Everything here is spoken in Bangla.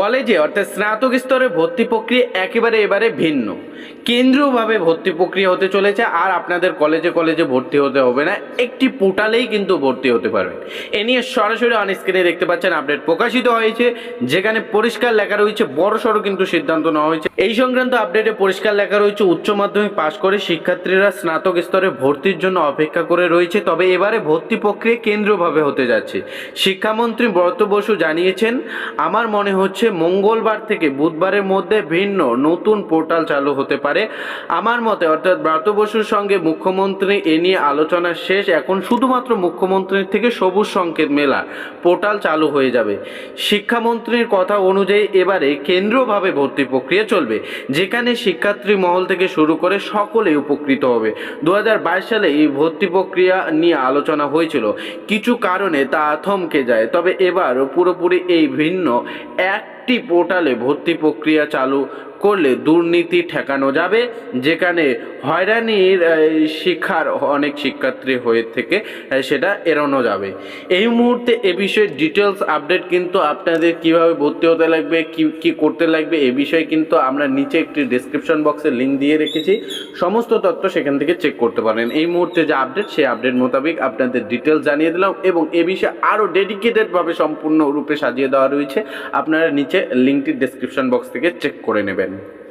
কলেজে অর্থাৎ স্নাতক স্তরে ভর্তি প্রক্রিয়া একেবারে এবারে ভিন্ন। কেন্দ্রীয়ভাবে ভর্তি প্রক্রিয়া হতে চলেছে আর আপনাদের কলেজে কলেজে ভর্তি হতে হবে না, একটি পোর্টালেই কিন্তু ভর্তি হতে পারবেন। এ নিয়ে সরাসরি অন স্ক্রিনে দেখতে পাচ্ছেন আপডেট প্রকাশিত হয়েছে, যেখানে পরিষ্কার লেখা রয়েছে, বড় সড়ো কিন্তু সিদ্ধান্ত নেওয়া হয়েছে। এই সংক্রান্ত আপডেটে পরিষ্কার লেখা রয়েছে, উচ্চ মাধ্যমিক পাশ করে শিক্ষার্থীরা স্নাতক স্তরে ভর্তির জন্য অপেক্ষা করে রয়েছে, তবে এবারে ভর্তি প্রক্রিয়া কেন্দ্রীয়ভাবে হতে যাচ্ছে। শিক্ষামন্ত্রী ব্রত বসু জানিয়েছেন, আমার মনে হচ্ছে মঙ্গলবার থেকে বুধবারের মধ্যে ভিন্ন নতুন পোর্টাল চালু হতে পারে। আমার মতে, অর্থাৎ ব্রত বসুর সঙ্গে মুখ্যমন্ত্রী এ নিয়ে আলোচনা শেষ। এখন শুধুমাত্র মুখ্যমন্ত্রীর থেকে সবুজ সংকেত মেলা পোর্টাল চালু হয়ে যাবে। শিক্ষামন্ত্রীর কথা অনুযায়ী এবারে কেন্দ্রীয়ভাবে ভর্তি প্রক্রিয়া চলবে, যেখানে শিক্ষার্থী মহল থেকে শুরু করে সকলেই উপকৃত হবে। দু হাজার বাইশ সালে এই ভর্তি প্রক্রিয়া নিয়ে আলোচনা হয়েছিল। কিছু কারণে তা থমকে যায়, তবে এবার পুরোপুরি এই ভিন্ন একটি পোর্টালে ভর্তি প্রক্রিয়া চালু করলে দুর্নীতি ঠেকানো যাবে, যেখানে হয়রানির শিক্ষার অনেক শিক্ষার্থী হয়ে থেকে সেটা এড়ানো যাবে। এই মুহূর্তে এ বিষয়ে ডিটেলস আপডেট কিন্তু আপনাদের কীভাবে ভর্তি হতে লাগবে, কি কি করতে লাগবে, এ বিষয়ে কিন্তু আমরা নিচে একটি ডেসক্রিপশন বক্সে লিঙ্ক দিয়ে রেখেছি। সমস্ত তথ্য সেখান থেকে চেক করতে পারেন। এই মুহূর্তে যে আপডেট সেই আপডেট মোতাবেক আপনাদের ডিটেলস জানিয়ে দিলাম এবং এ বিষয়ে আরও ডেডিকেটেডভাবে সম্পূর্ণ রূপে সাজিয়ে দেওয়া রয়েছে। আপনারা নিচে লিঙ্কটি ডেসক্রিপশন বক্স থেকে চেক করে নেবেন। again.